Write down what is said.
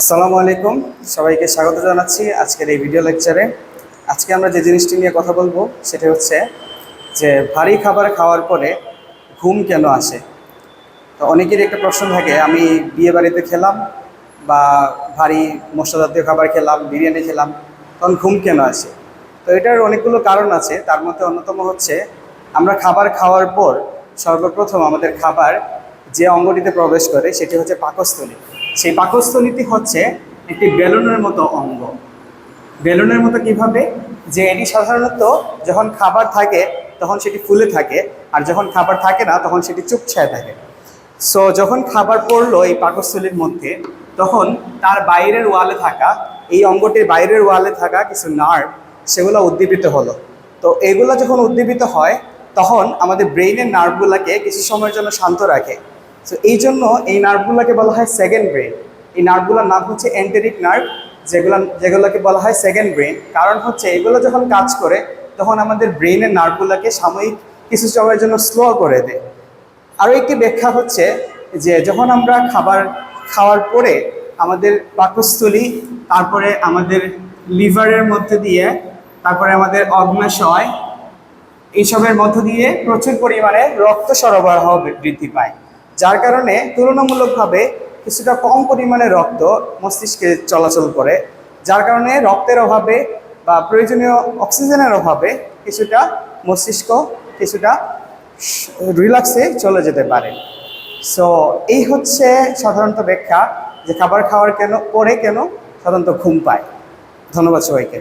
আসসালামু আলাইকুম। সবাইকে স্বাগত জানাচ্ছি আজকের এই ভিডিও লেকচারে আজকে আমরা যে জিনিসটি নিয়ে কথা বলব, সেটা হচ্ছে যে ভারী খাবার খাওয়ার পরে ঘুম কেন আসে? তো অনেকেরই একটা প্রশ্ন থাকে, আমি বিয়ে বাড়িতে খেলাম বা ভারী মশলা জাতীয় খাবার খেলাম, বিরিয়ানি খেলাম, তখন ঘুম কেন আসে? তো এটার অনেকগুলো কারণ আছে, তার মধ্যে অন্যতম হচ্ছে, আমরা খাবার খাওয়ার পর সর্বপ্রথম আমাদের খাবার যে অঙ্গটিতে প্রবেশ করে, সেটি হচ্ছে পাকস্থলী। সেই পাকস্থলীটি হচ্ছে একটি বেলুনের মতো অঙ্গ। বেলুনের মতো কীভাবে? যে এটি সাধারণত যখন খাবার থাকে, তখন সেটি ফুলে থাকে, আর যখন খাবার থাকে না, তখন সেটি চুপছায় থাকে। সো যখন খাবার পড়ল এই পাকস্থলীর মধ্যে, তখন তার বাইরের ওয়ালে থাকা, এই অঙ্গটির বাইরের ওয়ালে থাকা কিছু নার্ভ, সেগুলো উদ্দীপিত হলো। তো এগুলো যখন উদ্দীপিত হয়, তখন আমাদের ব্রেইনের নার্ভগুলোকে কিছু সময়ের জন্য শান্ত রাখে। তো এই জন্য এই নার্ভগুলোকে বলা হয় সেকেন্ড ব্রেন এই নার্ভগুলোর নাম হচ্ছে অ্যান্টেরিক নার্ভ যেগুলো যেগুলোকে বলা হয় সেকেন্ড ব্রেন কারণ হচ্ছে এগুলো যখন কাজ করে, তখন আমাদের ব্রেইনের নার্ভগুলোকে সাময়িক কিছু সময়ের জন্য স্লো করে দেয়। আরও একটি ব্যাখ্যা হচ্ছে যে যখন আমরা খাবার খাওয়ার পরে আমাদের পাকস্থলী, তারপরে আমাদের লিভারের মধ্যে দিয়ে, তারপরে আমাদের অগ্নাশয়, এইসবের মধ্য দিয়ে প্রচুর পরিমাণে রক্ত সরবরাহ বৃদ্ধি পায়। যার কারণে তুলনামূলকভাবে কিছুটা কম পরিমাণে রক্ত মস্তিষ্কে চলাচল করে, যার কারণে রক্তের অভাবে বা প্রয়োজনীয় অক্সিজেনের অভাবে কিছুটা মস্তিষ্ক কিছুটা রিল্যাক্সে চলে যেতে পারে। সো এই হচ্ছে সাধারণত ব্যাখ্যা যে খাবার খাওয়ার কেন, পরে কেন সাধারণত ঘুম পায়। ধন্যবাদ সবাইকে।